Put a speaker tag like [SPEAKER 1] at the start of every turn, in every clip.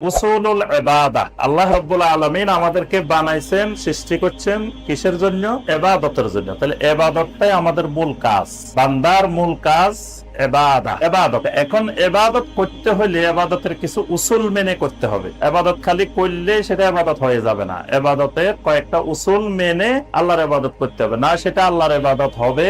[SPEAKER 1] উসুলুল ইবাদা। আল্লাহ রাব্বুল আলামিন আমাদেরকে বানাইছেন, সৃষ্টি করছেন কিসের জন্য? এবাদতের জন্য। তাহলে এবাদতটাই আমাদের মূল কাজ। বান্দার মূল কাজ এবাদা এবাদত এখন এবাদত করতে হলে এবাদতের কিছু উসুল মেনে করতে হবে। এবাদত খালি করলে সেটা এবাদত হয়ে যাবে না। এবাদতের কয়েকটা উসুল মেনে আল্লাহর এবাদত করতে হবে। না সেটা আল্লাহর এবাদত হবে।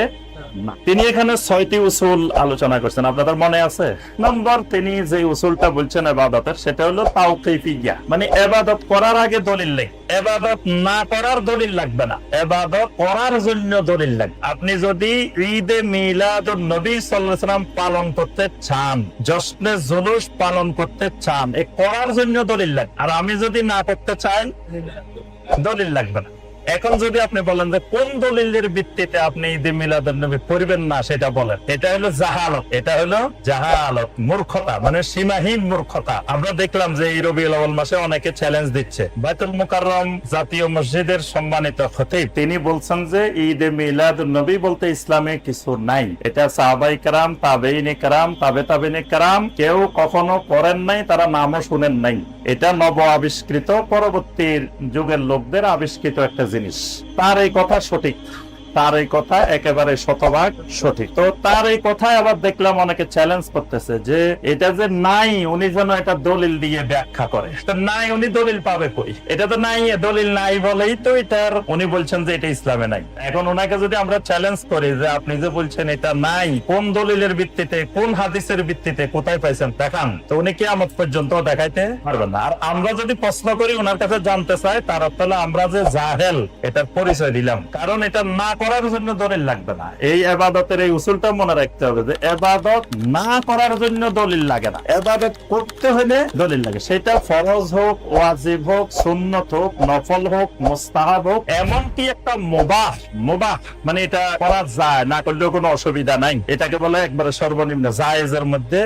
[SPEAKER 1] তিনি এখানে ছয়টি উসুল আলোচনা করছেন। আপনাদের মনে আছে? নম্বর, তিনি যে উসুলটা বলছেন এবাদতের, সেটা হলো তাওকিফিয়া। মানে এবাদত করার আগে দলিল নেই। এবাদত না করার দলিল লাগবে না। এবাদত করার জন্য দলিল লাগবে। আপনি যদি ঈদে মিলাদ নবী সাল্লাম পালন করতে চান, জশ্নে জুলুস পালন করতে চান, এ করার জন্য দলিল লাগবে। আর আমি যদি না করতে চাই, দলিল লাগবে না। এখন যদি আপনি বলেন যে কোন দলিলের ভিত্তিতে আপনি ঈদে মিলাদুন নবী পড়বেন না, সেটা বলেন। এটা হলো জাহালত। এটা হলো জাহালত, মূর্খতা মানে সীমাহীন মূর্খতা। আমরা দেখলাম যে এই আউয়াল মাসে অনেকে চ্যালেঞ্জ দিচ্ছে। বাইতুল মুকাররম জাতীয় মসজিদের সম্মানিত খতিব, তিনি বলছেন যে ঈদে মিলাদুন নবী বলতে ইসলামে কিছু নাই। এটা সাহাবাই কারাম, তাবেইনে কারাম, তাবে তাবেইনে কারাম, কেউ কখনো করেন নাই, তারা নামও শুনেন নাই। এটা নব আবিষ্কৃত পরবর্তী যুগের লোকদের আবিষ্কৃত একটা জিনিস। তার এই কথা সঠিক। তার এই কথা একেবারে শতভাগ সঠিক। তো তার এই কথায় আবার দেখলাম অনেকে চ্যালেঞ্জ করতেছে যে এটা যে নাই, উনি যেন এটা দলিল দিয়ে ব্যাখ্যা করে। নাই, উনি দলিল পাবে কই? এটা তো নাই দলিল নাই বলেই তো এটার, উনি বলছেন যে এটা ইসলামে নাই। এখন ওনাকে যদি আমরা চ্যালেঞ্জ করি যে আপনি যে বলছেন এটা নাই, কোন দলিলের ভিত্তিতে, কোন হাদিসের ভিত্তিতে কোথায় পাইছেন দেখান? তো উনি কি আমত পর্যন্ত দেখাইতে পারবেন না। আর আমরা যদি প্রশ্ন করি ওনার কাছে জানতে চাই, তার অর্থ হলো আমরা যে জাহেল, এটার পরিচয় দিলাম। কারণ এটা না করার জন্য দলিল লাগবে না। এই এবাদতের এই উসুলটা মনে রাখতে হবে যে এবাদত না করার জন্য দলিল লাগে না। এবাদত করতে হলে দলিল লাগে। সেটা ফরজ হোক, ওয়াজিব হোক, সুন্নত হোক, নফল হোক, মোস্তাহাব হোক, এমনকি একটা মোবাহ মোবাহ মানে এটা করা যায়, না করলেও কোনো অসুবিধা নাই। এটাকে বলে একবারে সর্বনিম্ন। জায়েজের মধ্যে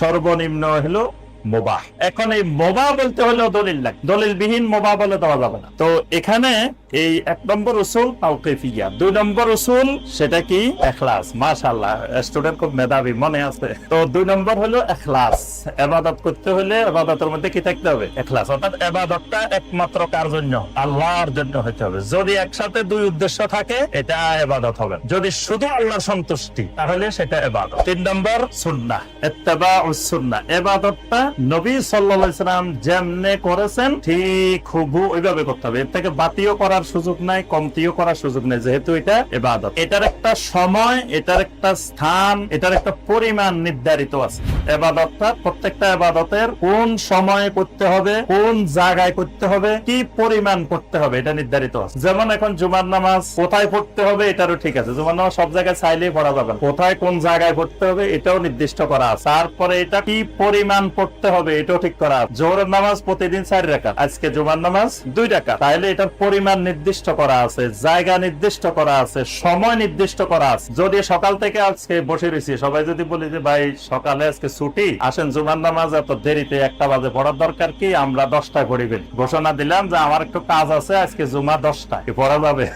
[SPEAKER 1] সর্বনিম্ন হলো মোবাহ। এখন এই মোবা বলতে হলে দলিল লাগে। দলিল বিহীন মোবা বলে দেওয়া যাবে না। তো এখানে এই এক নম্বর উসুল তাওকিফিয়া। দুই নম্বর উসুল সেটা কি? এখলাস। মাশাআল্লাহ, স্টুডেন্ট খুব মেধাবী, মনে আছে। তো দুই নম্বর হলো এখলাস। এবাদত করতে হলে এবাদতের মধ্যে কি থাকতে হবে? এখলাস। অর্থাৎ এবাদতটা একমাত্র কার জন্য? আল্লাহর জন্য হতে হবে। যদি একসাথে দুই উদ্দেশ্য থাকে, এটা এবাদত হবে। যদি শুধু আল্লাহর সন্তুষ্টি, তাহলে সেটা এবাদত। তিন নম্বর সুন্নাহ। ইত্তেবা সুন্নাহ। এবাদতটা নবী সাল্লাম যেমনে করেছেন, ঠিক হুবহু ওইভাবে করতে হবে। এর থেকে বাতিও করার সুযোগ নাই, কমতিও করার সুযোগ নাই, যেহেতু এটা এবাদত এটার একটা সময়, এটার একটা স্থান, এটার একটা পরিমাণ নির্ধারিত আছে। এবাদতটা, প্রত্যেকটা এবাদতের কোন সময়ে করতে হবে, কোন জায়গায় করতে হবে, কি পরিমাণ করতে হবে, এটা নির্ধারিত আছে। যেমন এখন জুমার নামাজ কোথায় পড়তে হবে, এটারও ঠিক আছে। জুমার নামাজ সব জায়গায় চাইলেই পড়া যাবে। কোথায় কোন জায়গায় পড়তে হবে, এটাও নির্দিষ্ট করা আছে। তারপরে এটা কি পরিমাণ পড়তে হবে, এটাও ঠিক করা আছে। জোহরের নামাজ প্রতিদিন চার আজকে জুমার নামাজ দুই রাখা তাহলে এটার পরিমাণ নির্দিষ্ট করা আছে, জায়গা নির্দিষ্ট করা আছে, সময় নির্দিষ্ট করা আছে। যদি সকাল থেকে আজকে বসে রয়েছি, সবাই যদি বলি যে, ভাই, সকালে আজকে ছুটি। আসেন জুমার নামাজ, এত দেরিতে একটা বাজে পড়ার দরকার কি? আমরা দশটায় পড়িবেন। ঘোষণা দিলাম যে আমার একটু কাজ আছে, আজকে জুমা দশটা পড়া যাবে?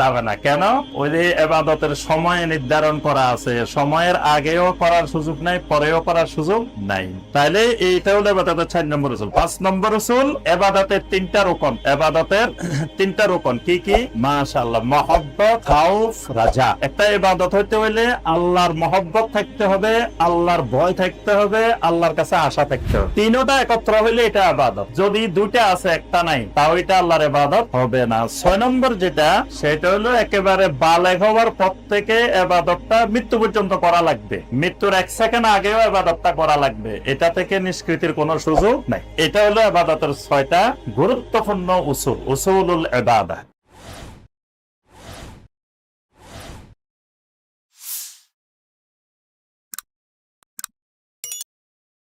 [SPEAKER 1] যাবে না। কেন? ওই যে এবাদতের সময় নির্ধারণ করা আছে। সময়ের আগেও করার সুযোগ নাই, পরেও করার সুযোগ নাই। তাইলে এইটা হলো এবাদতের চার নম্বর উসুল পাঁচ নম্বর উসুল এবাদতের তিনটা রোকন। এবাদতের তিনটা রোকন। কি কি? মাশাআল্লাহ। মহব্বত রাজা। একটা এবাদত হইতে হইলে আল্লাহর মহব্বত থাকতে হবে, আল্লাহর ভয় থাকতে হবে, আল্লাহর কাছে আশা থাকতে হবে। তিনোটা একত্র হইলে এটা আবাদত যদি দুইটা আছে, একটা নাই, তাও এটা আল্লাহর এবাদত হবে না। ছয় নম্বর যেটা, সেটা হলো একেবারে বালেগ হওয়ার পর থেকে এবাদতটা মৃত্যু পর্যন্ত করা লাগবে। মৃত্যুর এক সেকেন্ড আগেও এবাদতটা করা লাগবে। এটা থেকে নিষ্কৃতির কোনো সুযোগ নাই। এটা হলো এবাদতের ছয়টা গুরুত্বপূর্ণ উসুল, উসুলুল এবাদা